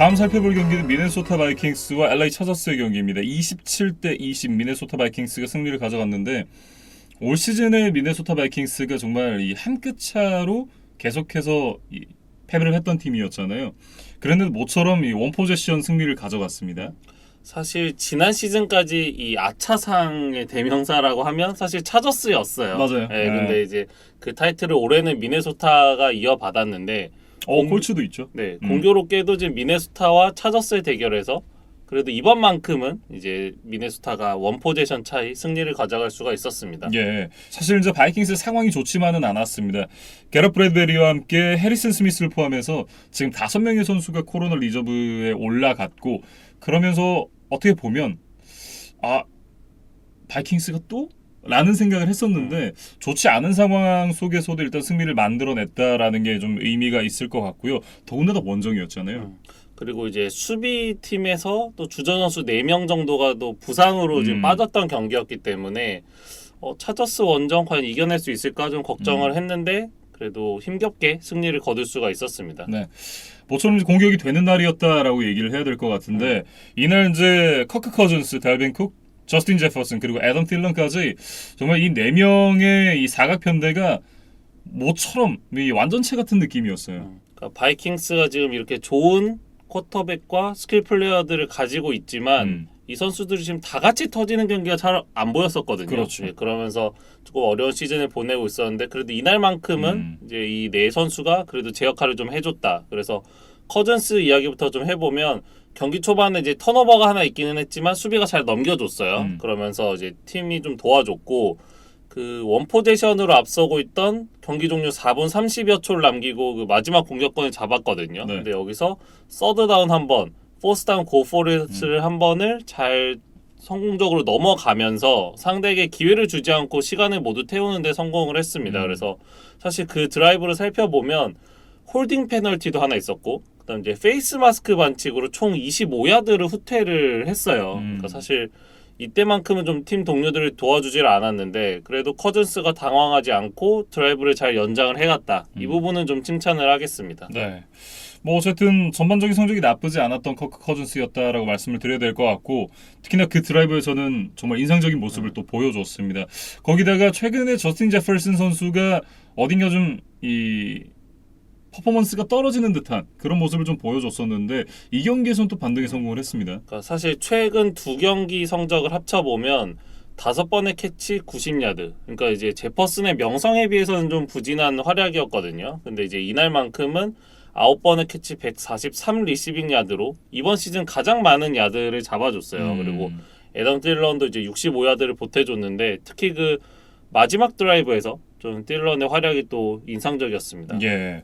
다음 살펴볼 경기는 미네소타 바이킹스와 LA 차저스의 경기입니다. 27대 20 미네소타 바이킹스가 승리를 가져갔는데 올 시즌에 미네소타 바이킹스가 정말 이 한 끗 차로 계속해서 이 패배를 했던 팀이었잖아요. 그랬는데 모처럼 이 원포제션 승리를 가져갔습니다. 사실 지난 시즌까지 이 아차상의 대명사라고 하면 사실 차저스였어요. 맞아요. 예, 네. 근데 이제 그 타이틀을 올해는 미네소타가 이어받았는데 어, 공- 콜츠도 있죠. 네, 음. 공교롭게도 지금 미네소타와 차저스의 대결에서 그래도 이번만큼은 이제 미네소타가 원 포제션 차이 승리를 가져갈 수가 있었습니다. 예, 사실 이제 바이킹스 상황이 좋지만은 않았습니다. 게럿 브래드베리와 함께 해리슨 스미스를 포함해서 지금 다섯 명의 선수가 코로나 리저브에 올라갔고 그러면서 어떻게 보면 아 바이킹스가 또? 라는 생각을 했었는데 좋지 않은 상황 속에서도 일단 승리를 만들어냈다라는 게 좀 의미가 있을 것 같고요. 더군다나 원정이었잖아요. 음. 그리고 이제 수비팀에서 또 주전 선수 4명 정도가 또 부상으로 지금 음. 빠졌던 경기였기 때문에 어, 차저스 원정 과연 이겨낼 수 있을까 좀 음. 걱정을 했는데 그래도 힘겹게 승리를 거둘 수가 있었습니다. 네. 모처럼 공격이 되는 날이었다라고 얘기를 해야 될 것 같은데 이날 이제 커크 커즌스, 달빈 쿡, 저스틴 제퍼슨 그리고 애덤 틸런까지 정말 이 네 명의 이 사각 편대가 모처럼 이 완전체 같은 느낌이었어요. 그러니까 바이킹스가 지금 이렇게 좋은 쿼터백과 스킬 플레이어들을 가지고 있지만 음. 이 선수들이 지금 다 같이 터지는 경기가 잘 안 보였었거든요. 그렇죠. 예, 그러면서 조금 어려운 시즌을 보내고 있었는데 그래도 이날만큼은 음. 이제 이 네 선수가 그래도 제 역할을 좀 해줬다. 그래서 커즌스 이야기부터 좀 해보면 경기 초반에 이제 턴오버가 하나 있기는 했지만 수비가 잘 넘겨줬어요. 음. 그러면서 이제 팀이 좀 도와줬고 그 원포제션으로 앞서고 있던 경기 종료 4분 30여 초를 남기고 그 마지막 공격권을 잡았거든요. 네. 근데 여기서 서드 다운 한 번, 포스 다운 고 포리스를 음. 한 번을 잘 성공적으로 넘어가면서 상대에게 기회를 주지 않고 시간을 모두 태우는데 성공을 했습니다. 음. 그래서 사실 그 드라이브를 살펴보면 홀딩 페널티도 하나 있었고 그다음 이제 페이스 마스크 반칙으로 총 25야드를 후퇴를 했어요. 음. 그러니까 사실 이때만큼은 좀 팀 동료들을 도와주질 않았는데 그래도 커즌스가 당황하지 않고 드라이브를 잘 연장을 해갔다. 이 음. 부분은 좀 칭찬을 하겠습니다. 네. 뭐 어쨌든 전반적인 성적이 나쁘지 않았던 커크 커즌스였다라고 말씀을 드려야 될 것 같고 특히나 그 드라이브에서는 정말 인상적인 모습을 또 보여줬습니다. 거기다가 최근에 저스틴 제퍼슨 선수가 어딘가 좀이 퍼포먼스가 떨어지는 듯한 그런 모습을 좀 보여줬었는데 이 경기에서는 또 반등에 성공을 했습니다. 그러니까 사실 최근 두 경기 성적을 합쳐 보면 다섯 번의 캐치 90야드. 그러니까 이제 제퍼슨의 명성에 비해서는 좀 부진한 활약이었거든요. 근데 이제 이날만큼은 아홉 번의 캐치 143 리시빙 야드로 이번 시즌 가장 많은 야드를 잡아줬어요. 음. 그리고 에덤 딜런도 이제 65야드를 보태줬는데 특히 그 마지막 드라이브에서 좀 딜런의 활약이 또 인상적이었습니다. 예.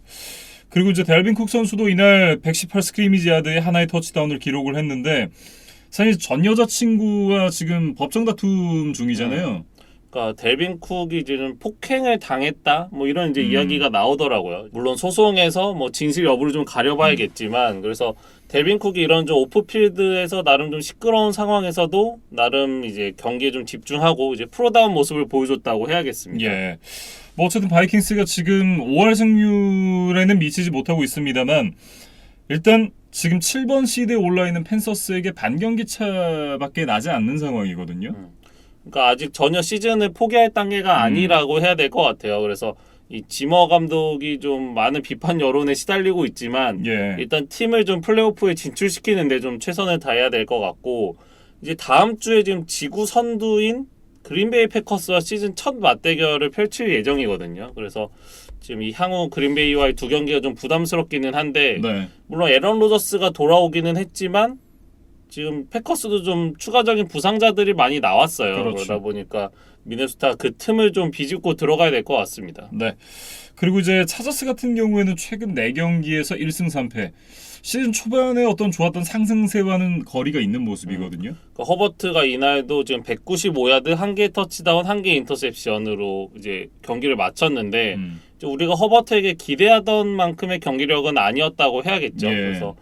그리고 이제 델빈 쿡 선수도 이날 118 스크리미지 야드에 하나의 터치다운을 기록을 했는데 사실 전 여자친구와 지금 법정 다툼 중이잖아요. 그러니까 델빈 쿡이 지금 폭행을 당했다 뭐 이런 이제 음. 이야기가 나오더라고요. 물론 소송에서 뭐 진실 여부를 좀 가려봐야겠지만 그래서 델빈 쿡이 이런 좀 오프필드에서 나름 좀 시끄러운 상황에서도 나름 이제 경기에 좀 집중하고 이제 프로다운 모습을 보여줬다고 해야겠습니다. 예. 뭐 어쨌든 바이킹스가 지금 5할 승률에는 미치지 못하고 있습니다만 일단 지금 7번 시드에 올라 있는 펜서스에게 반경기 차밖에 나지 않는 상황이거든요. 그러니까 아직 전혀 시즌을 포기할 단계가 음. 아니라고 해야 될 것 같아요. 그래서 이 지머 감독이 좀 많은 비판 여론에 시달리고 있지만 예. 일단 팀을 좀 플레이오프에 진출시키는데 좀 최선을 다해야 될 것 같고 이제 다음 주에 지금 지구 선두인 그린베이 패커스와 시즌 첫 맞대결을 펼칠 예정이거든요. 그래서 지금 이 향후 그린베이와의 두 경기가 좀 부담스럽기는 한데 네. 물론 에런 로저스가 돌아오기는 했지만 지금 패커스도 좀 추가적인 부상자들이 많이 나왔어요. 그렇죠. 그러다 보니까 미네소타 그 틈을 좀 비집고 들어가야 될 것 같습니다. 네. 그리고 이제 차저스 같은 경우에는 최근 4경기에서 1승 3패. 시즌 초반에 어떤 좋았던 상승세와는 거리가 있는 모습이거든요. 그 허버트가 이날도 지금 195야드 한 개 터치다운 한 개 인터셉션으로 이제 경기를 마쳤는데 음. 우리가 허버트에게 기대하던 만큼의 경기력은 아니었다고 해야겠죠. 예. 그래서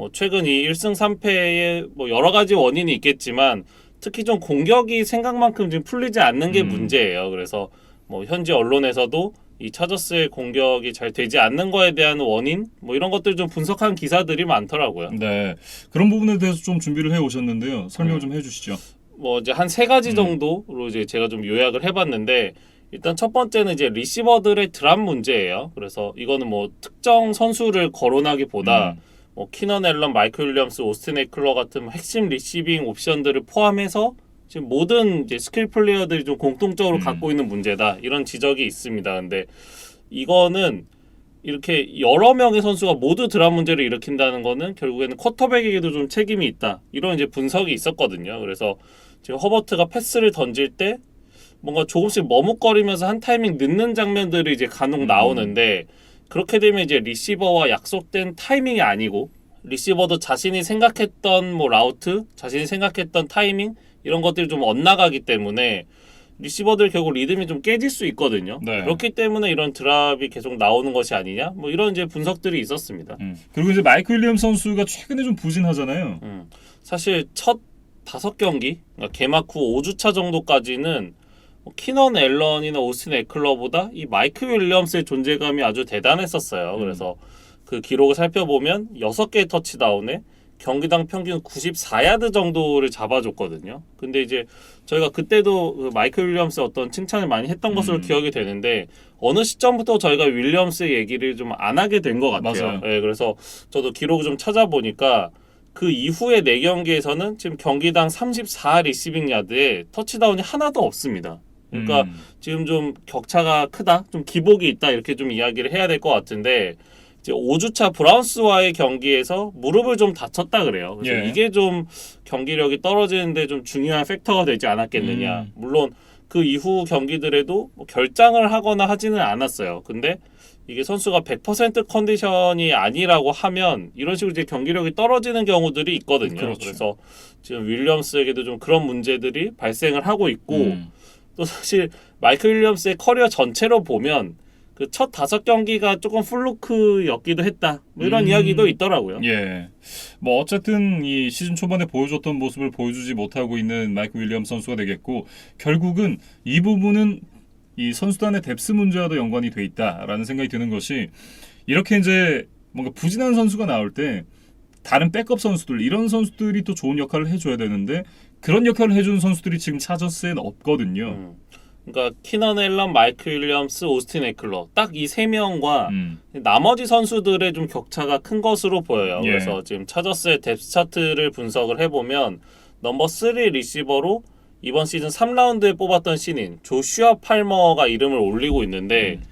뭐 최근 이 1승 3패에 뭐 여러 가지 원인이 있겠지만 특히 좀 공격이 생각만큼 지금 풀리지 않는 게 음. 문제예요. 그래서 뭐 현지 언론에서도 이 차저스의 공격이 잘 되지 않는 거에 대한 원인 뭐 이런 것들 좀 분석한 기사들이 많더라고요. 네. 그런 부분에 대해서 좀 준비를 해 오셨는데요. 설명을 음. 좀 해 주시죠. 뭐 이제 한 세 가지 음. 정도로 이제 제가 좀 요약을 해 봤는데 일단 첫 번째는 이제 리시버들의 드랍 문제예요. 그래서 이거는 뭐 특정 선수를 거론하기보다 음. 뭐 키넌 앨런, 마이클 윌리엄스, 오스틴 에클러 같은 핵심 리시빙 옵션들을 포함해서 지금 모든 이제 스킬 플레이어들이 좀 공통적으로 음. 갖고 있는 문제다 이런 지적이 있습니다. 근데 이거는 이렇게 여러 명의 선수가 모두 드랍 문제를 일으킨다는 거는 결국에는 쿼터백에게도 좀 책임이 있다 이런 이제 분석이 있었거든요. 그래서 지금 허버트가 패스를 던질 때 뭔가 조금씩 머뭇거리면서 한 타이밍 늦는 장면들이 이제 간혹 음. 나오는데 그렇게 되면 이제 리시버와 약속된 타이밍이 아니고 리시버도 자신이 생각했던 뭐 라우트, 자신이 생각했던 타이밍 이런 것들이 좀 엇나가기 때문에 리시버들 결국 리듬이 좀 깨질 수 있거든요. 네. 그렇기 때문에 이런 드랍이 계속 나오는 것이 아니냐? 뭐 이런 이제 분석들이 있었습니다. 음. 그리고 이제 마이클 윌리엄 선수가 최근에 좀 부진하잖아요. 음. 사실 첫 다섯 경기, 그러니까 개막 후 5주차 정도까지는 뭐 키넌 앨런이나 오스틴 에클러보다 이 마이크 윌리엄스의 존재감이 아주 대단했었어요. 음. 그래서 그 기록을 살펴보면 6개의 터치다운에 경기당 평균 94야드 정도를 잡아줬거든요. 근데 이제 저희가 그때도 그 마이클 윌리엄스 어떤 칭찬을 많이 했던 것으로 음. 기억이 되는데 어느 시점부터 저희가 윌리엄스의 얘기를 좀 안 하게 된 것 같아요. 맞아요. 예, 그래서 저도 기록을 좀 찾아보니까 그 이후의 네 경기에서는 지금 경기당 34 리시빙 야드에 터치다운이 하나도 없습니다. 그러니까 음. 지금 좀 격차가 크다, 좀 기복이 있다 이렇게 좀 이야기를 해야 될 것 같은데 이제 5주차 브라운스와의 경기에서 무릎을 좀 다쳤다 그래요. 그래서 예. 이게 좀 경기력이 떨어지는데 좀 중요한 팩터가 되지 않았겠느냐. 음. 물론 그 이후 경기들에도 뭐 결장을 하거나 하지는 않았어요. 근데 이게 선수가 100% 컨디션이 아니라고 하면 이런 식으로 이제 경기력이 떨어지는 경우들이 있거든요. 그렇죠. 그래서 지금 윌리엄스에게도 좀 그런 문제들이 발생을 하고 있고 음. 또 사실 마이클 윌리엄스의 커리어 전체로 보면 그 첫 다섯 경기가 조금 플루크였기도 했다. 뭐 이런 음. 이야기도 있더라고요. 예. 뭐 어쨌든 이 시즌 초반에 보여줬던 모습을 보여주지 못하고 있는 마이클 윌리엄 선수가 되겠고 결국은 이 부분은 이 선수단의 뎁스 문제와도 연관이 돼 있다라는 생각이 드는 것이 이렇게 이제 뭔가 부진한 선수가 나올 때 다른 백업 선수들 이런 선수들이 또 좋은 역할을 해줘야 되는데 그런 역할을 해주는 선수들이 지금 차저스엔 없거든요. 음. 그러니까 키넌 앨런, 마이클 윌리엄스, 오스틴 에클러 딱 이 세 명과 음. 나머지 선수들의 좀 격차가 큰 것으로 보여요. 예. 그래서 지금 차저스의 뎁스 차트를 분석을 해보면 넘버 3 리시버로 이번 시즌 3라운드에 뽑았던 신인 조슈아 팔머가 이름을 올리고 있는데 음.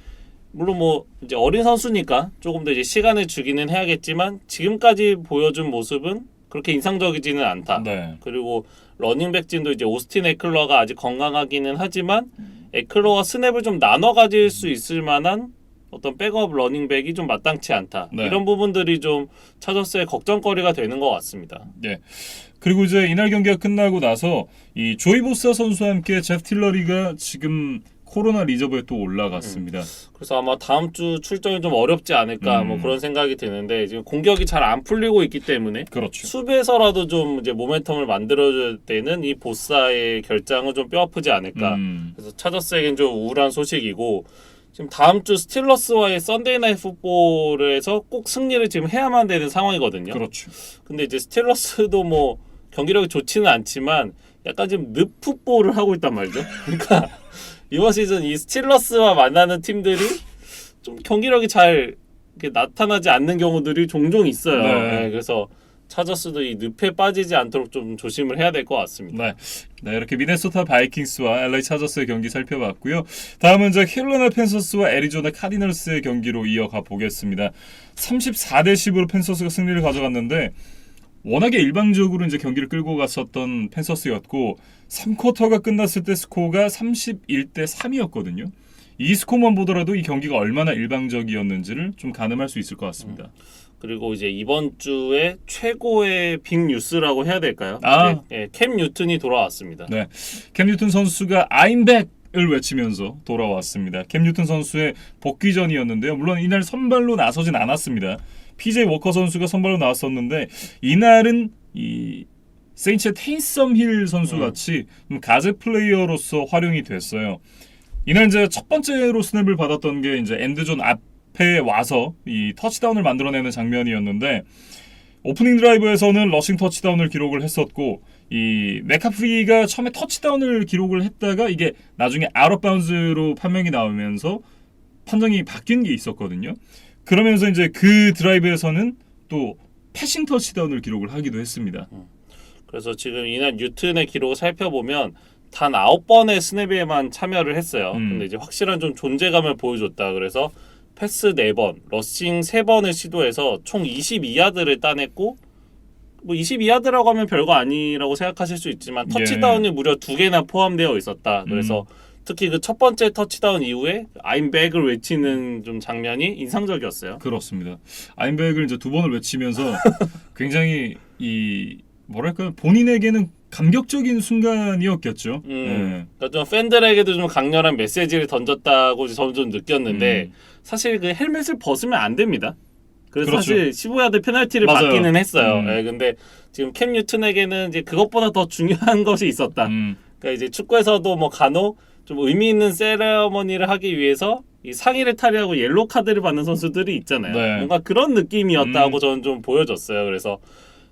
물론 뭐 이제 어린 선수니까 조금 더 이제 시간을 주기는 해야겠지만 지금까지 보여준 모습은 그렇게 인상적이지는 않다. 네. 그리고 러닝백진도 이제 오스틴 에클러가 아직 건강하기는 하지만 에클러와 스냅을 좀 나눠 가질 수 있을 만한 어떤 백업 러닝백이 좀 마땅치 않다. 네. 이런 부분들이 좀 차저스의 걱정거리가 되는 것 같습니다. 예. 그리고 이제 이날 경기가 끝나고 나서 이 조이 보사 선수와 함께 제프 틸러리가 지금 코로나 리저브에 또 올라갔습니다. 그래서 아마 다음 주 출전이 좀 어렵지 않을까 뭐 음. 그런 생각이 드는데 지금 공격이 잘 안 풀리고 있기 때문에 그렇죠. 수비에서라도 좀 이제 모멘텀을 만들어줄 때는 이 보사의 결장은 좀 뼈아프지 않을까. 음, 그래서 차저스에겐 좀 우울한 소식이고 지금 다음 주 스틸러스와의 썬데이 나이 풋볼에서 꼭 승리를 지금 해야만 되는 상황이거든요. 그렇죠. 근데 이제 스틸러스도 뭐 경기력이 좋지는 않지만 약간 지금 늪 풋볼을 하고 있단 말이죠. 그러니까 이번 시즌 이 스틸러스와 만나는 팀들이 좀 경기력이 잘 나타나지 않는 경우들이 종종 있어요. 네. 네, 그래서 차저스도 이 늪에 빠지지 않도록 좀 조심을 해야 될 것 같습니다. 네. 네, 이렇게 미네소타 바이킹스와 LA 차저스의 경기 살펴봤고요. 다음은 이제 캐롤라이나 팬서스와 애리조나 카디널스의 경기로 이어가 보겠습니다. 34대 10으로 팬서스가 승리를 가져갔는데 워낙에 일방적으로 이제 경기를 끌고 갔었던 팬서스였고 3쿼터가 끝났을 때 스코어가 31대 3이었거든요. 이 스코어만 보더라도 이 경기가 얼마나 일방적이었는지를 좀 가늠할 수 있을 것 같습니다. 그리고 이제 이번 주에 최고의 빅 뉴스라고 해야 될까요? 아. 네, 예, 캠 뉴튼이 돌아왔습니다. 네. 캠 뉴튼 선수가 I'm back을 외치면서 돌아왔습니다. 캠 뉴튼 선수의 복귀전이었는데요. 물론 이날 선발로 나서진 않았습니다. PJ 워커 선수가 선발로 나왔었는데 이날은 이 세인츠의 테인썸 힐 선수 음. 같이 좀 가제 플레이어로서 활용이 됐어요. 이날 이제 첫 번째로 스냅을 받았던 게 이제 엔드존 앞에 와서 이 터치다운을 만들어내는 장면이었는데 오프닝 드라이브에서는 러싱 터치다운을 기록을 했었고 이 메카프리가 처음에 터치다운을 기록을 했다가 이게 나중에 아웃 바운즈로 판명이 나오면서 판정이 바뀐 게 있었거든요. 그러면서 이제 그 드라이브에서는 또 패싱 터치다운을 기록을 하기도 했습니다. 그래서 지금 이날 뉴튼의 기록을 살펴보면 단 9번의 스냅에만 참여를 했어요. 음. 근데 이제 확실한 좀 존재감을 보여줬다. 그래서 패스 4번, 러싱 3번을 시도해서 총 22야드를 따냈고 뭐 22야드라고 하면 별거 아니라고 생각하실 수 있지만 예. 터치다운이 무려 두 개나 포함되어 있었다. 그래서 특히 그 첫 번째 터치다운 이후에 back을 외치는 좀 장면이 인상적이었어요. 그렇습니다. 아임백을 이제 두 번을 외치면서 굉장히 이 뭐랄까 본인에게는 감격적인 순간이었겠죠. 음, 예. 그러니까 좀 팬들에게도 좀 강렬한 메시지를 던졌다고 저는 좀 느꼈는데 음. 사실 그 헬멧을 벗으면 안 됩니다. 그래서 그렇죠. 사실 15야드 페널티를 맞아요. 받기는 했어요. 음. 예, 근데 지금 캠 뉴튼에게는 이제 그것보다 더 중요한 것이 있었다. 음, 그러니까 이제 축구에서도 뭐 간혹 좀 의미 있는 세레머니를 하기 위해서 이 상의를 탈의하고 옐로 카드를 받는 선수들이 있잖아요. 네. 뭔가 그런 느낌이었다고 음. 저는 좀 보여줬어요. 그래서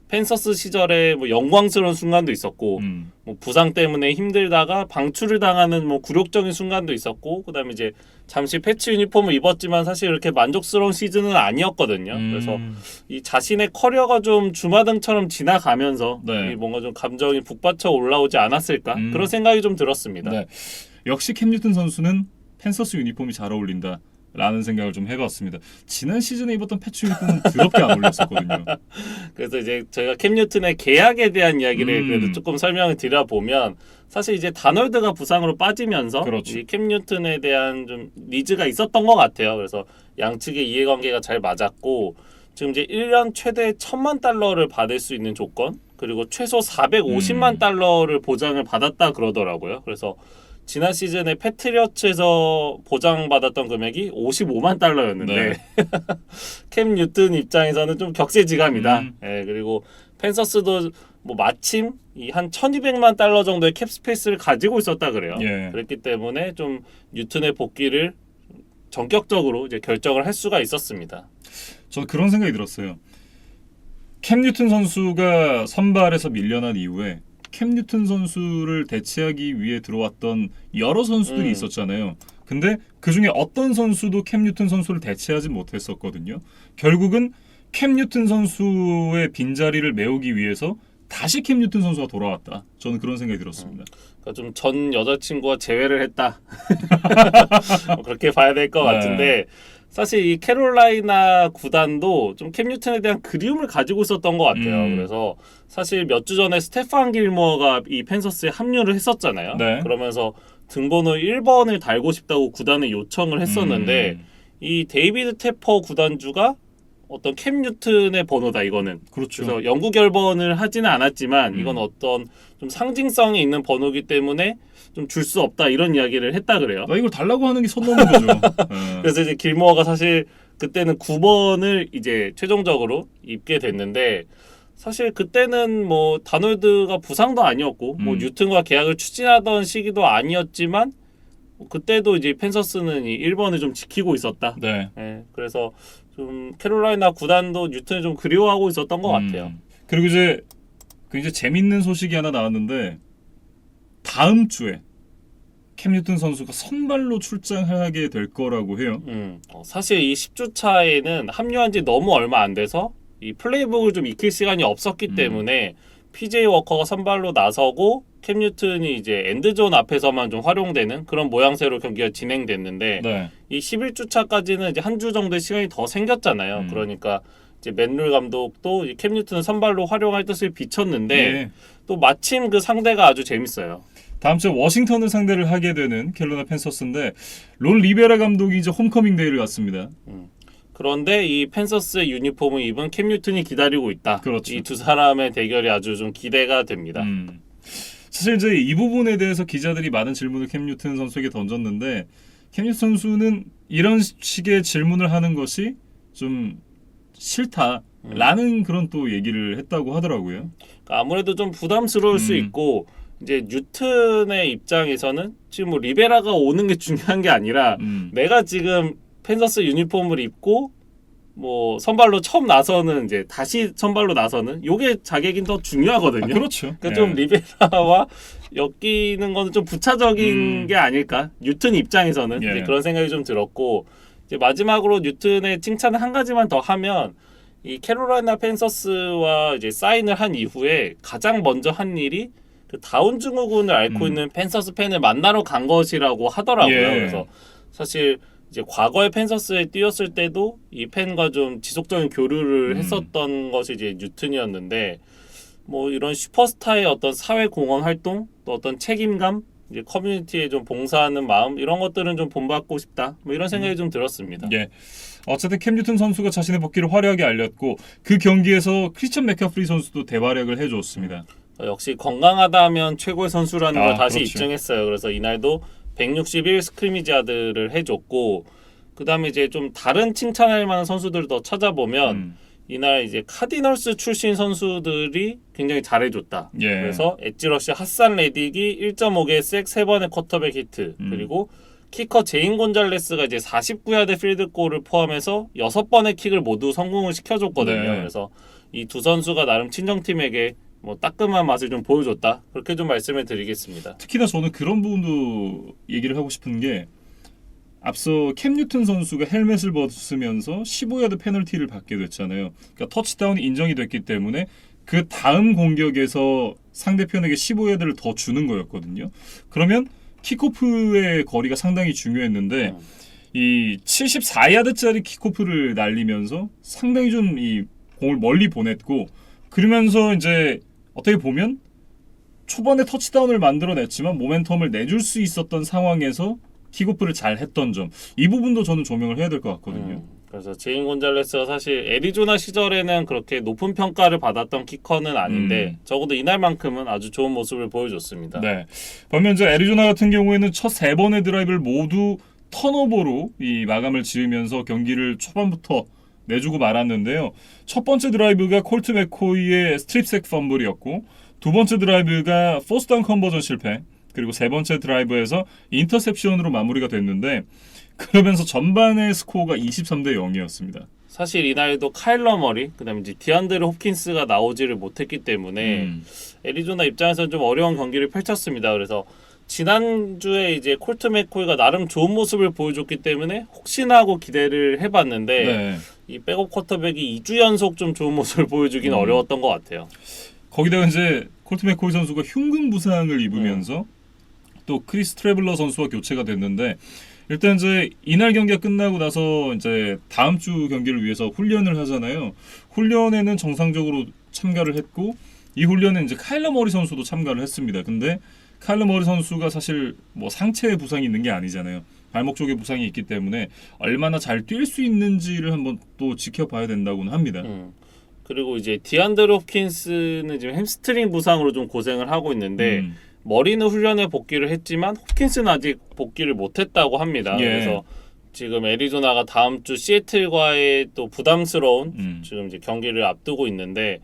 펜서스 시절에 뭐 영광스러운 순간도 있었고 음. 뭐 부상 때문에 힘들다가 방출을 당하는 뭐 굴욕적인 순간도 있었고 그다음에 이제 잠시 패치 유니폼을 입었지만 사실 이렇게 만족스러운 시즌은 아니었거든요. 음. 그래서 이 자신의 커리어가 좀 주마등처럼 지나가면서 네. 이 뭔가 좀 감정이 북받쳐 올라오지 않았을까 음. 그런 생각이 좀 들었습니다. 네. 역시 캠 뉴튼 선수는 펜서스 유니폼이 잘 어울린다. 라는 생각을 좀 해봤습니다. 지난 시즌에 입었던 패치 유니폼은 더럽게 안 어울렸었거든요. 그래서 이제 저희가 캠 뉴튼의 계약에 대한 이야기를 음. 그래도 조금 설명을 드려보면 사실 이제 다널드가 부상으로 빠지면서 그렇죠. 이캠 뉴튼에 대한 좀 니즈가 있었던 것 같아요. 그래서 양측의 이해관계가 잘 맞았고 지금 이제 1년 최대 1000만 달러를 받을 수 있는 조건 그리고 최소 450만 음. 달러를 보장을 받았다 그러더라고요. 그래서 지난 시즌에 패트리어츠에서 보장받았던 금액이 55만 달러였는데 네. 캠 뉴튼 입장에서는 좀 격세지감이다. 음. 예, 그리고 펜서스도 뭐 마침 이 한 1200만 달러 정도의 캡 스페이스를 가지고 있었다 그래요. 예. 그랬기 때문에 좀 뉴튼의 복귀를 전격적으로 이제 결정을 할 수가 있었습니다. 저는 그런 생각이 들었어요. 캠 뉴튼 선수가 선발에서 밀려난 이후에 캠 뉴튼 선수를 대체하기 위해 들어왔던 여러 선수들이 음. 있었잖아요. 근데 그 중에 어떤 선수도 캠 뉴튼 선수를 대체하지 못했었거든요. 결국은 캠 뉴튼 선수의 빈자리를 메우기 위해서 다시 캠 뉴튼 선수가 돌아왔다. 저는 그런 생각이 들었습니다. 그러니까 좀 전 여자친구와 재회를 했다. 뭐 그렇게 봐야 될것 네. 같은데 사실 이 캐롤라이나 구단도 좀캠 뉴튼에 대한 그리움을 가지고 있었던 것 같아요. 음. 그래서 사실 몇 주 전에 스테판 길모어가 이 펜서스에 합류를 했었잖아요. 네. 그러면서 등번호 1번을 달고 싶다고 구단에 요청을 했었는데 음, 이 데이비드 테퍼 구단주가 어떤 캠 뉴튼의 번호다 이거는 그렇죠. 그래서 영구 결번을 하지는 않았지만 음. 이건 어떤 좀 상징성이 있는 번호기 때문에 좀 줄 수 없다 이런 이야기를 했다 그래요. 나 이걸 달라고 하는 게 선 넘는 거죠. 예. 그래서 이제 길모어가 사실 그때는 9번을 이제 최종적으로 입게 됐는데 사실 그때는 뭐 다놀드가 부상도 아니었고 뭐 음. 뉴튼과 계약을 추진하던 시기도 아니었지만 뭐 그때도 이제 펜서스는 이 1번을 좀 지키고 있었다. 네. 예, 그래서 좀 캐롤라이나 구단도 뉴튼을 좀 그리워하고 있었던 것 같아요. 음. 그리고 이제 그 이제 재밌는 소식이 하나 나왔는데 다음 주에 캠 뉴튼 선수가 선발로 출장하게 될 거라고 해요. 음, 어, 사실 이 10주 차에는 합류한 지 너무 얼마 안 돼서 이 플레이북을 좀 익힐 시간이 없었기 음. 때문에 PJ 워커가 선발로 나서고 캠 뉴튼이 이제 엔드존 앞에서만 좀 활용되는 그런 모양새로 경기가 진행됐는데 네. 이 11주 차까지는 이제 한 주 정도의 시간이 더 생겼잖아요. 음. 그러니까 이제 맨룰 감독도 이캠 뉴튼을 선발로 활용할 뜻을 비쳤는데 예. 또 마침 그 상대가 아주 재밌어요. 다음 주에 워싱턴을 상대를 하게 되는 캘로나 펜서스인데 론 리베라 감독이 이제 홈커밍 데이를 갔습니다. 그런데 이 펜서스의 유니폼을 입은 캠 뉴튼이 기다리고 있다. 그렇죠. 이 두 사람의 대결이 아주 좀 기대가 됩니다. 음. 사실 이제 이 부분에 대해서 기자들이 많은 질문을 캠 뉴튼 선수에게 던졌는데 캠 뉴튼 선수는 이런 식의 질문을 하는 것이 좀 싫다 라는 그런 또 얘기를 했다고 하더라고요. 그러니까 아무래도 좀 부담스러울 수 음. 있고 이제 뉴튼의 입장에서는 지금 뭐 리베라가 오는 게 중요한 게 아니라 음. 내가 지금 펜서스 유니폼을 입고 뭐 선발로 처음 나서는 이제 다시 선발로 나서는 요게 자격이 더 중요하거든요. 아, 그렇죠. 그러니까 예. 좀 리베라와 엮이는 거는 좀 부차적인 음. 게 아닐까. 뉴튼 입장에서는 예. 그런 생각이 좀 들었고 이제 마지막으로 뉴튼의 칭찬을 한 가지만 더 하면 이 캐롤라이나 펜서스와 이제 사인을 한 이후에 가장 먼저 한 일이 그 다운 증후군을 앓고 음. 있는 펜서스 팬을 만나러 간 것이라고 하더라고요. 예. 그래서 사실 이제 과거에 펜서스에 뛰었을 때도 이 팬과 좀 지속적인 교류를 음. 했었던 것이 이제 뉴튼이었는데 뭐 이런 슈퍼스타의 어떤 사회 공헌 활동 또 어떤 책임감 이제 커뮤니티에 좀 봉사하는 마음 이런 것들은 좀 본받고 싶다 뭐 이런 생각이 좀 들었습니다. 예. 어쨌든 캠 뉴튼 선수가 자신의 복귀를 화려하게 알렸고 그 경기에서 크리스천 맥카프리 선수도 대활약을 해줬습니다. 어, 역시 건강하다면 최고의 선수라는 걸 아, 다시 그렇죠. 입증했어요. 그래서 이날도 161 스크리미지아드를 해줬고 그다음에 이제 좀 다른 칭찬할 만한 선수들을 더 찾아보면 음. 이날 이제 카디널스 출신 선수들이 굉장히 잘해줬다. 예. 그래서 엣지러시 핫산 레딕이 1.5개 색 3번의 쿼터백 히트 음. 그리고 키커 제인 곤잘레스가 이제 49야드 필드골을 포함해서 6번의 킥을 모두 성공을 시켜줬거든요. 네. 그래서 이 두 선수가 나름 친정팀에게 뭐 따끔한 맛을 좀 보여줬다. 그렇게 좀 말씀을 드리겠습니다. 특히나 저는 그런 부분도 얘기를 하고 싶은 게 앞서 캠 뉴튼 선수가 헬멧을 벗으면서 15야드 페널티를 받게 됐잖아요. 그러니까 터치다운이 인정이 됐기 때문에 그 다음 공격에서 상대편에게 15야드를 더 주는 거였거든요. 그러면 킥오프의 거리가 상당히 중요했는데 음. 이 74야드짜리 킥오프를 날리면서 상당히 좀 이 공을 멀리 보냈고 그러면서 이제 어떻게 보면 초반에 터치다운을 만들어냈지만 모멘텀을 내줄 수 있었던 상황에서 킥오프를 잘 했던 점 이 부분도 저는 조명을 해야 될 것 같거든요. 음, 그래서 제인 곤잘레스가 사실 애리조나 시절에는 그렇게 높은 평가를 받았던 키커는 아닌데 음. 적어도 이날만큼은 아주 좋은 모습을 보여줬습니다. 네. 반면 이제 애리조나 같은 경우에는 첫 세 번의 드라이브를 모두 턴오버로 이 마감을 지으면서 경기를 초반부터 내주고 말았는데요. 첫 번째 드라이브가 콜트 맥코이의 스트립색 펌블이었고 두 번째 드라이브가 포스다운 컨버전 실패 그리고 세 번째 드라이브에서 인터셉션으로 마무리가 됐는데 그러면서 전반의 스코어가 23대 0이었습니다. 사실 이날도 카일러 머리, 그다음에 이제 디안드르 홉킨스가 나오지를 못했기 때문에 음. 애리조나 입장에서는 좀 어려운 경기를 펼쳤습니다. 그래서 지난주에 이제 콜트 맥코이가 나름 좋은 모습을 보여줬기 때문에 혹시나 하고 기대를 해봤는데 네. 이 백업 쿼터백이 2주 연속 좀 좋은 모습을 보여주긴 음. 어려웠던 것 같아요. 거기다가 이제 콜트 맥코이 선수가 흉근 부상을 입으면서 또 크리스 트래블러 선수와 교체가 됐는데 일단 이제 이날 경기가 끝나고 나서 이제 다음 주 경기를 위해서 훈련을 하잖아요. 훈련에는 정상적으로 참가를 했고 이 훈련에 이제 카일러 머리 선수도 참가를 했습니다. 근데 카일러 머리 선수가 사실 뭐 상체에 부상이 있는 게 아니잖아요. 발목 쪽에 부상이 있기 때문에 얼마나 잘 뛸 수 있는지를 한번 또 지켜봐야 된다고는 합니다. 음. 그리고 이제 디안드르 홉킨스는 지금 햄스트링 부상으로 좀 고생을 하고 있는데 음. 머리는 훈련에 복귀를 했지만 홉킨스는 아직 복귀를 못했다고 합니다. 예. 그래서 지금 애리조나가 다음 주 시애틀과의 또 부담스러운 음. 지금 이제 경기를 앞두고 있는데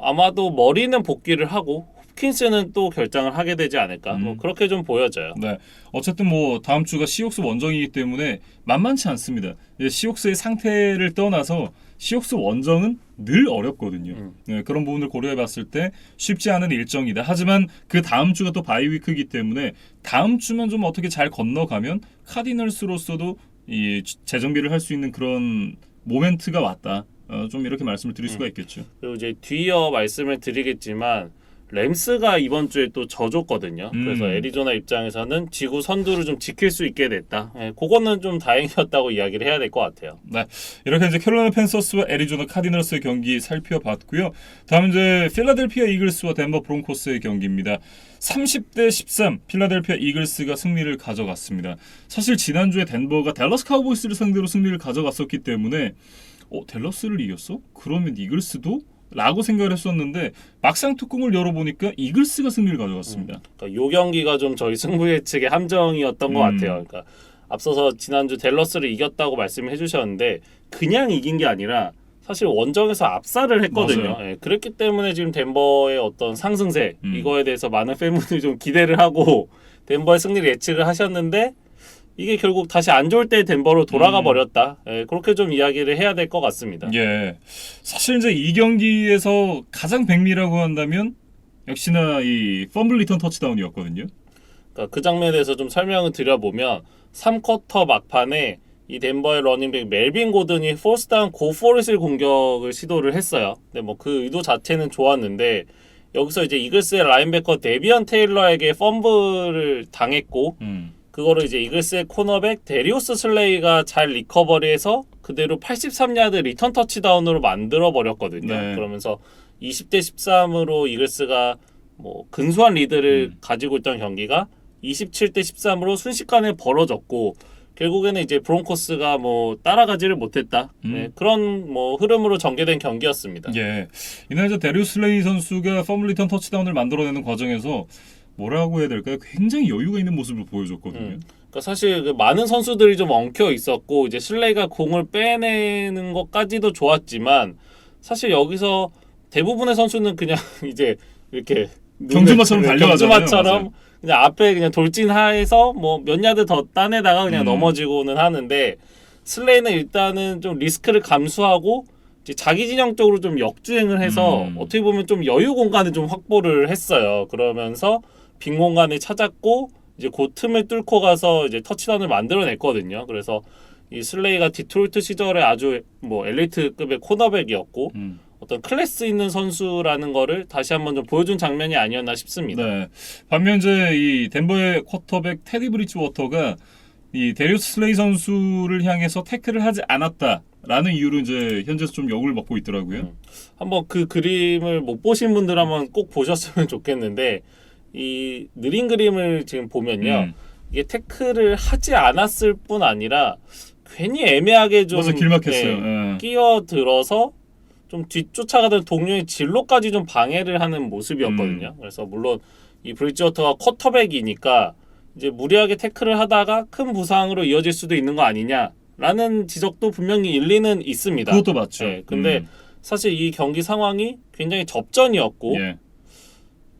아마도 머리는 복귀를 하고 홉킨스는 또 결정을 하게 되지 않을까 음. 뭐 그렇게 좀 보여져요. 네. 어쨌든 뭐 다음 주가 시옥스 원정이기 때문에 만만치 않습니다. 시옥스의 상태를 떠나서 시옥스 원정은 늘 어렵거든요. 음. 네, 그런 부분을 고려해 봤을 때 쉽지 않은 일정이다. 하지만 그 다음 주가 또 바이위크이기 때문에 다음 주만 좀 어떻게 잘 건너가면 카디널스로서도 이 재정비를 할 수 있는 그런 모멘트가 왔다. 어, 좀 이렇게 말씀을 드릴 수가 있겠죠. 그리고 이제 뒤이어 말씀을 드리겠지만 램스가 이번 주에 또 져줬거든요. 음. 그래서 애리조나 입장에서는 지구 선두를 좀 지킬 수 있게 됐다. 예, 그거는 좀 다행이었다고 이야기를 해야 될 것 같아요. 네, 이렇게 이제 캐롤라이나 팬서스와 애리조나 카디널스의 경기 살펴봤고요. 다음 이제 필라델피아 이글스와 덴버 브론코스의 경기입니다. 30대 13 필라델피아 이글스가 승리를 가져갔습니다. 사실 지난주에 덴버가 댈러스 카우보이스를 상대로 승리를 가져갔었기 때문에 어, 댈러스를 이겼어? 그러면 이글스도? 라고 생각을 했었는데 막상 뚜껑을 열어보니까 이글스가 승리를 가져갔습니다. 그러니까 요 경기가 좀 저희 승부 예측의 함정이었던 것 음. 같아요. 그러니까 앞서서 지난주 댈러스를 이겼다고 말씀해 주셨는데 그냥 이긴 게 아니라 사실 원정에서 압살을 했거든요. 예, 그랬기 때문에 지금 덴버의 어떤 상승세 음. 이거에 대해서 많은 팬분들이 좀 기대를 하고 덴버의 승리를 예측을 하셨는데 이게 결국 다시 안 좋을 때 덴버로 돌아가 음. 버렸다. 예, 그렇게 좀 이야기를 해야 될 것 같습니다. 예. 사실 이제 이 경기에서 가장 백미라고 한다면 역시나 이 펌블 리턴 터치다운이었거든요. 그러니까 그 장면에 대해서 좀 설명을 드려보면 3쿼터 막판에 이 덴버의 러닝백 멜빈 고든이 포스다운 고포릿을 공격을 시도를 했어요. 근데 뭐 그 의도 자체는 좋았는데 여기서 이제 이글스의 라인베커 데비언 테일러에게 펌블을 당했고 음. 그거를 이제 이글스의 코너백 데리오스 슬레이가 잘 리커버리해서 그대로 83야드 리턴 터치다운으로 만들어 버렸거든요. 네. 그러면서 20대 13으로 이글스가 뭐 근소한 리드를 음. 가지고 있던 경기가 27대 13으로 순식간에 벌어졌고 결국에는 이제 브론코스가 뭐 따라가지를 못했다. 음. 네, 그런 뭐 흐름으로 전개된 경기였습니다. 예. 이날 저 데리우스 레이 선수가 펌블 리턴 터치다운을 만들어내는 과정에서 뭐라고 해야 될까요? 굉장히 여유가 있는 모습을 보여줬거든요. 음. 그러니까 사실 그 많은 선수들이 좀 엉켜 있었고 이제 슬레이가 공을 빼내는 것까지도 좋았지만 사실 여기서 대부분의 선수는 그냥 이제 이렇게 경주마처럼 달려가잖아요. 경주마처럼. 그냥 앞에 그냥 돌진하에서 뭐 몇 야드 더 따내다가 그냥 음. 넘어지고는 하는데 슬레이는 일단은 좀 리스크를 감수하고 이제 자기 진영 쪽으로 좀 역주행을 해서 음. 어떻게 보면 좀 여유 공간을 좀 확보를 했어요. 그러면서 빈 공간을 찾았고 이제 그 틈을 뚫고 가서 이제 터치다운을 만들어냈거든요. 그래서 이 슬레이가 디트로이트 시절에 아주 뭐 엘리트급의 코너백이었고 음. 어떤 클래스 있는 선수라는 거를 다시 한번 좀 보여준 장면이 아니었나 싶습니다. 네. 반면 이제 이 덴버의 쿼터백 테디 브리지 워터가 이 데리우스 슬레이 선수를 향해서 태클을 하지 않았다 라는 이유로 이제 현재서 좀 역을 먹고 있더라고요. 음. 한번 그 그림을 못 보신 분들 한번 꼭 보셨으면 좋겠는데 이 느린 그림을 지금 보면요. 음. 이게 태클을 하지 않았을 뿐 아니라 괜히 애매하게 좀 맞아 길. 예, 예. 끼어들어서 좀 뒤쫓아가던 동료의 진로까지 좀 방해를 하는 모습이었거든요. 음. 그래서 물론 이 브리지워터가 쿼터백이니까 이제 무리하게 태클을 하다가 큰 부상으로 이어질 수도 있는 거 아니냐라는 지적도 분명히 일리는 있습니다. 그것도 맞죠. 네, 근데 음. 사실 이 경기 상황이 굉장히 접전이었고 예.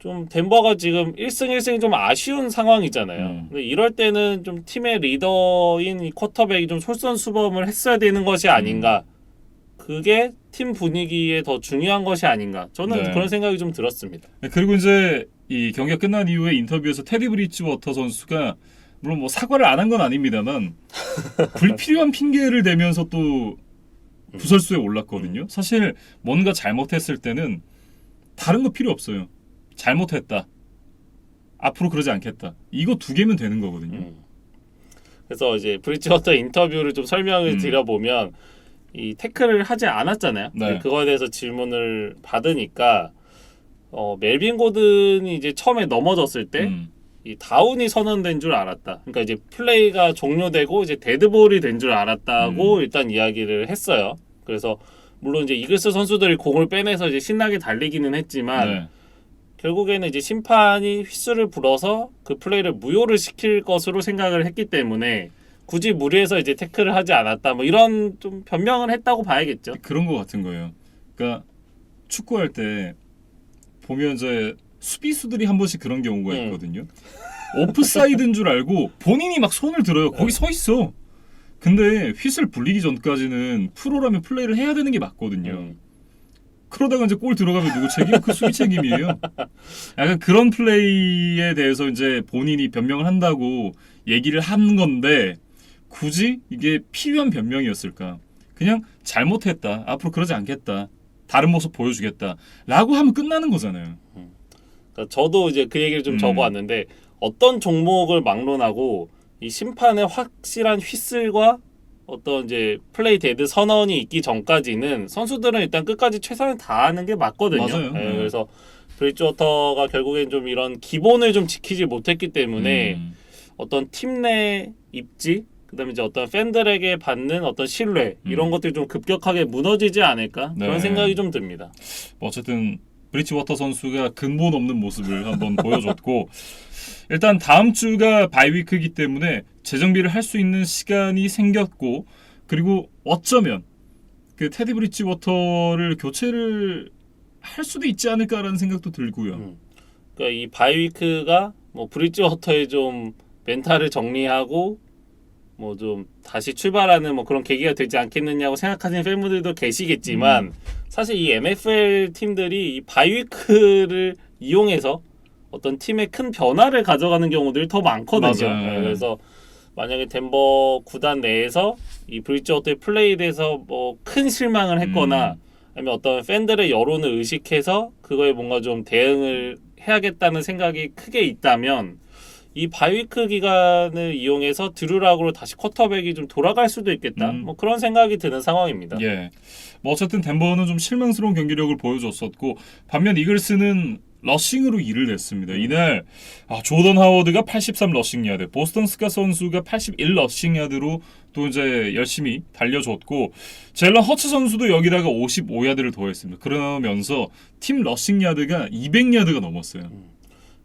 좀 덴버가 지금 1승 1승이 좀 아쉬운 상황이잖아요. 음. 근데 이럴 때는 좀 팀의 리더인 이 쿼터백이 좀 솔선수범을 했어야 되는 것이 아닌가. 음. 그게 팀 분위기에 더 중요한 것이 아닌가. 저는 네. 그런 생각이 좀 들었습니다. 그리고 이제 이 경기가 끝난 이후에 인터뷰에서 테디 브리지워터 선수가 물론 뭐 사과를 안 한 건 아닙니다만 불필요한 핑계를 대면서 또 부설수에 올랐거든요. 사실 뭔가 잘못했을 때는 다른 거 필요 없어요. 잘못했다. 앞으로 그러지 않겠다. 이거 두 개면 되는 거거든요. 음. 그래서 이제 브리지워터 인터뷰를 좀 설명을 음. 드려보면 이 태클을 하지 않았잖아요. 네. 그거에 대해서 질문을 받으니까 어, 멜빈 고든이 이제 처음에 넘어졌을 때 음. 이 다운이 선언된 줄 알았다. 그러니까 이제 플레이가 종료되고 이제 데드볼이 된 줄 알았다고 음. 일단 이야기를 했어요. 그래서 물론 이제 이글스 선수들이 공을 빼내서 이제 신나게 달리기는 했지만 네. 결국에는 이제 심판이 휘슬을 불어서 그 플레이를 무효를 시킬 것으로 생각을 했기 때문에 굳이 무리해서 이제 태클을 하지 않았다. 뭐 이런 좀 변명을 했다고 봐야겠죠. 그런 거 같은 거예요. 그러니까 축구할 때 보면 이제 수비수들이 한 번씩 그런 경우가 음. 있거든요. 오프사이드인 줄 알고 본인이 막 손을 들어요. 거기 서 있어. 근데 휘슬 불리기 전까지는 프로라면 플레이를 해야 되는 게 맞거든요. 음. 그러다가 이제 골 들어가면 누구 책임? 그 수비 책임이에요. 약간 그런 플레이에 대해서 이제 본인이 변명을 한다고 얘기를 한 건데 굳이 이게 필요한 변명이었을까? 그냥 잘못했다. 앞으로 그러지 않겠다. 다른 모습 보여주겠다. 라고 하면 끝나는 거잖아요. 그러니까 저도 이제 그 얘기를 좀 음. 적어왔는데 어떤 종목을 막론하고 이 심판의 확실한 휘슬과 어떤 이제 플레이 데드 선언이 있기 전까지는 선수들은 일단 끝까지 최선을 다하는 게 맞거든요. 맞아요. 예, 네. 그래서 브리지워터가 결국엔 좀 이런 기본을 좀 지키지 못했기 때문에 음. 어떤 팀 내 입지 그다음에 이제 어떤 팬들에게 받는 어떤 신뢰 이런 음. 것들이 좀 급격하게 무너지지 않을까 네. 그런 생각이 좀 듭니다. 뭐 어쨌든 브리치 워터 선수가 근본 없는 모습을 한번 보여줬고 일단 다음 주가 바이위크이기 때문에 재정비를 할 수 있는 시간이 생겼고 그리고 어쩌면 그 테디 브리지워터를 교체를 할 수도 있지 않을까라는 생각도 들고요. 음. 그러니까 이 바이위크가 뭐 브리지워터의 좀 멘탈을 정리하고 뭐 좀 다시 출발하는 뭐 그런 계기가 되지 않겠느냐고 생각하시는 팬분들도 계시겠지만 음. 사실 이 NFL 팀들이 이 바이위크를 이용해서 어떤 팀의 큰 변화를 가져가는 경우들이 더 많거든요. 맞아요. 네, 그래서 만약에 덴버 구단 내에서 이 브리지워터의 플레이에 대해서 뭐 큰 실망을 했거나 음. 아니면 어떤 팬들의 여론을 의식해서 그거에 뭔가 좀 대응을 해야겠다는 생각이 크게 있다면 이 바이위크 기간을 이용해서 드루락으로 다시 쿼터백이 좀 돌아갈 수도 있겠다. 음. 뭐 그런 생각이 드는 상황입니다. 예. 뭐 어쨌든 덴버는 좀 실망스러운 경기력을 보여줬었고 반면 이글스는 러싱으로 일을 냈습니다. 이날 아, 조던 하워드가 83 러싱 야드, 보스턴 스카 선수가 81 러싱 야드로 또 이제 열심히 달려줬고 젤런 허츠 선수도 여기다가 55 야드를 더했습니다. 그러면서 팀 러싱 야드가 200 야드가 넘었어요.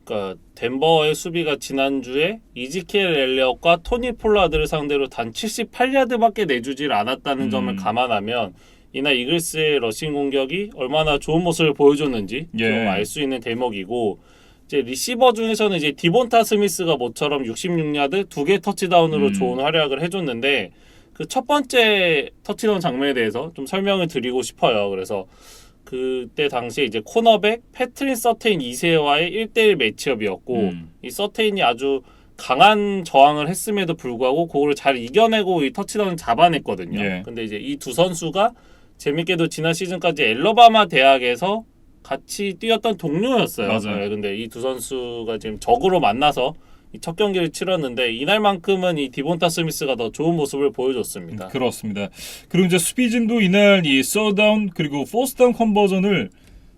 그러니까 덴버의 수비가 지난주에 이지키엘 엘리엇과 토니 폴라드를 상대로 단 78야드밖에 내주질 않았다는 음. 점을 감안하면 이날 이글스의 러싱 공격이 얼마나 좋은 모습을 보여줬는지 예. 좀알 수 있는 대목이고 이제 리시버 중에서는 이제 디본타 스미스가 모처럼 66야드 두 개 터치다운으로 음. 좋은 활약을 해줬는데 그 첫 번째 터치다운 장면에 대해서 좀 설명을 드리고 싶어요. 그래서 그때 당시에 이제 코너백 패트린 서테인 2세와의 1대1 매치업이었고 음. 이 서테인이 아주 강한 저항을 했음에도 불구하고 그거를 잘 이겨내고 이 터치다운을 잡아냈거든요. 예. 근데 이제 이 두 선수가 재밌게도 지난 시즌까지 엘러바마 대학에서 같이 뛰었던 동료였어요. 맞아요. 네, 근데 이 두 선수가 지금 적으로 만나서 이첫 경기를 치렀는데 이날만큼은 이 디본타 스미스가 더 좋은 모습을 보여줬습니다. 그렇습니다. 그리고 이제 수비진도 이날 이 서다운 그리고 포스다운 컨버전을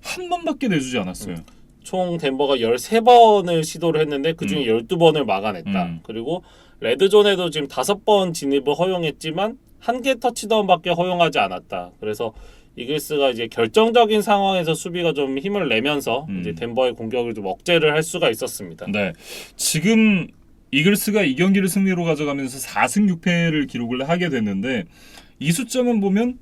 한 번밖에 내주지 않았어요. 총 덴버가 13번을 시도를 했는데 그중에 12번을 막아냈다. 음. 그리고 레드존에도 지금 5번 진입을 허용했지만 한 개 터치다운밖에 허용하지 않았다. 그래서 이글스가 이제 결정적인 상황에서 수비가 좀 힘을 내면서 음. 이제 덴버의 공격을 좀 억제를 할 수가 있었습니다. 네. 지금 이글스가 이 경기를 승리로 가져가면서 4승 6패를 기록을 하게 됐는데 이 숫자만 보면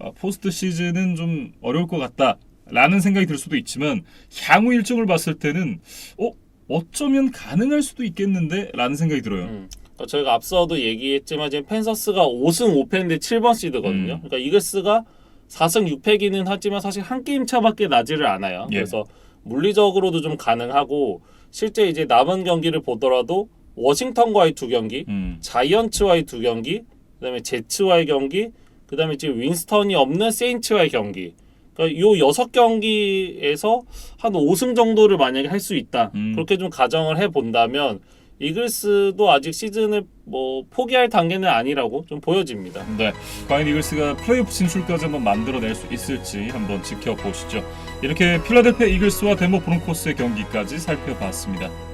아, 포스트 시즌은 좀 어려울 것 같다라는 생각이 들 수도 있지만 향후 일정을 봤을 때는 어 어쩌면 가능할 수도 있겠는데라는 생각이 들어요. 음. 그러니까 저희가 앞서도 얘기했지만 지금 펜서스가 5승 5패인데 7번 시드거든요. 음. 그러니까 이글스가 4승 6패기는 하지만 사실 한 게임 차밖에 나지를 않아요. 예. 그래서 물리적으로도 좀 가능하고 실제 이제 남은 경기를 보더라도 워싱턴과의 두 경기, 음. 자이언츠와의 두 경기, 그다음에 제츠와의 경기, 그다음에 지금 윈스턴이 없는 세인츠와의 경기. 그러니까 요 여섯 경기에서 한 5승 정도를 만약에 할 수 있다. 음. 그렇게 좀 가정을 해 본다면 이글스도 아직 시즌을 뭐 포기할 단계는 아니라고 좀 보여집니다. 네, 과연 이글스가 플레이오프 진출까지 한번 만들어낼 수 있을지 한번 지켜보시죠. 이렇게 필라델피아 이글스와 덴버 브론코스의 경기까지 살펴봤습니다.